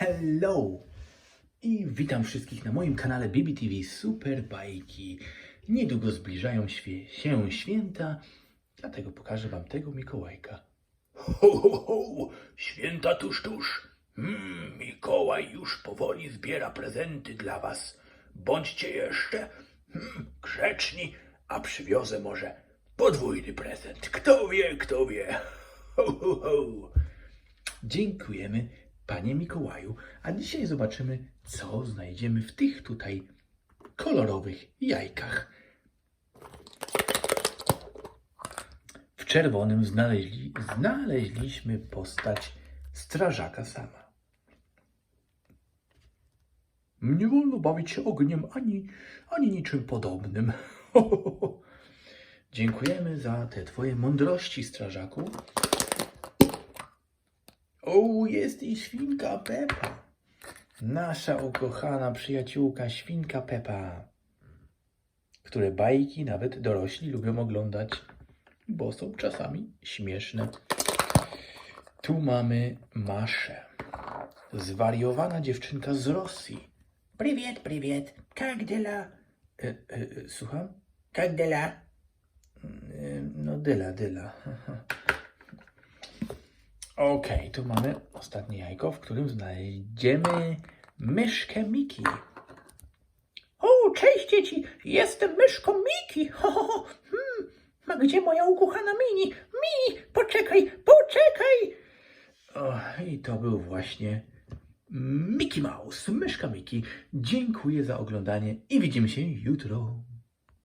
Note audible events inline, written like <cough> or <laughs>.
Hello! I witam wszystkich na moim kanale BBTV Super Bajki. Niedługo zbliżają się święta, dlatego pokażę wam tego Mikołajka. Ho, ho, ho! Święta tuż, tuż. Hmm, Mikołaj już powoli zbiera prezenty dla was. Bądźcie jeszcze hmm, grzeczni, a przywiozę może podwójny prezent. Kto wie, kto wie. Ho, ho, ho. Dziękujemy, panie Mikołaju. A dzisiaj zobaczymy, co znajdziemy w tych tutaj kolorowych jajkach. W czerwonym znaleźli, znaleźliśmy postać strażaka sama. Nie wolno bawić się ogniem ani, ani niczym podobnym. <laughs> Dziękujemy za te twoje mądrości, strażaku. O, jest i świnka Pepa. Nasza ukochana przyjaciółka świnka Pepa, które bajki nawet dorośli lubią oglądać, bo są czasami śmieszne. Tu mamy Maszę, zwariowana dziewczynka z Rosji. Привет, привет. Как дела? E, e, słucham? Как дела? E, no, dyla, dyla. <laughs> Okej, tu mamy ostatnie jajko, w którym znajdziemy myszkę Miki. O, cześć dzieci, jestem myszką Miki. Ho, ho, ho. Hmm, a gdzie moja ukochana Mini? Mini, poczekaj, poczekaj. O, I to był właśnie Mickey Mouse, myszka Miki. Dziękuję za oglądanie i widzimy się jutro.